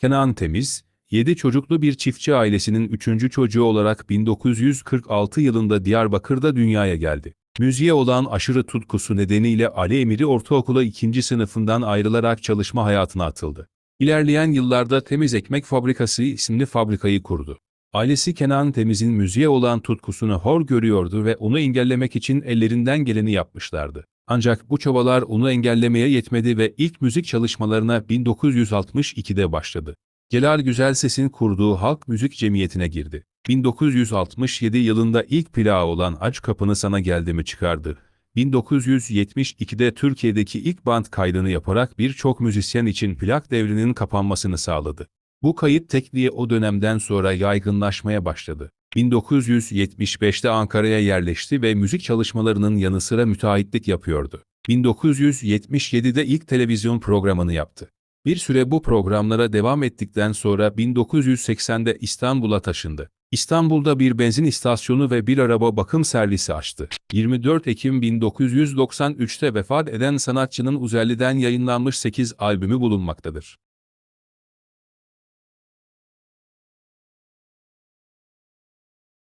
Kenan Temiz, 7 çocuklu bir çiftçi ailesinin 3. çocuğu olarak 1946 yılında Diyarbakır'da dünyaya geldi. Müziğe olan aşırı tutkusu nedeniyle Ali Emiri Ortaokula 2. sınıfından ayrılarak çalışma hayatına atıldı. İlerleyen yıllarda Temiz Ekmek Fabrikası isimli fabrikayı kurdu. Ailesi Kenan Temiz'in müziğe olan tutkusunu hor görüyordu ve onu engellemek için ellerinden geleni yapmışlardı. Ancak bu çabalar onu engellemeye yetmedi ve ilk müzik çalışmalarına 1962'de başladı. Celal Güzelses'in kurduğu Halk Müzik Cemiyeti'ne girdi. 1967 yılında ilk plağı olan Aç Kapını Sana Geldimi çıkardı. 1972'de Türkiye'deki ilk band kaydını yaparak birçok müzisyen için plak devrinin kapanmasını sağladı. Bu kayıt tekniği o dönemden sonra yaygınlaşmaya başladı. 1975'te Ankara'ya yerleşti ve müzik çalışmalarının yanı sıra müteahhitlik yapıyordu. 1977'de ilk televizyon programını yaptı. Bir süre bu programlara devam ettikten sonra 1980'de İstanbul'a taşındı. İstanbul'da bir benzin istasyonu ve bir araba bakım servisi açtı. 24 Ekim 1993'te vefat eden sanatçının Uzerli'den yayınlanmış 8 albümü bulunmaktadır.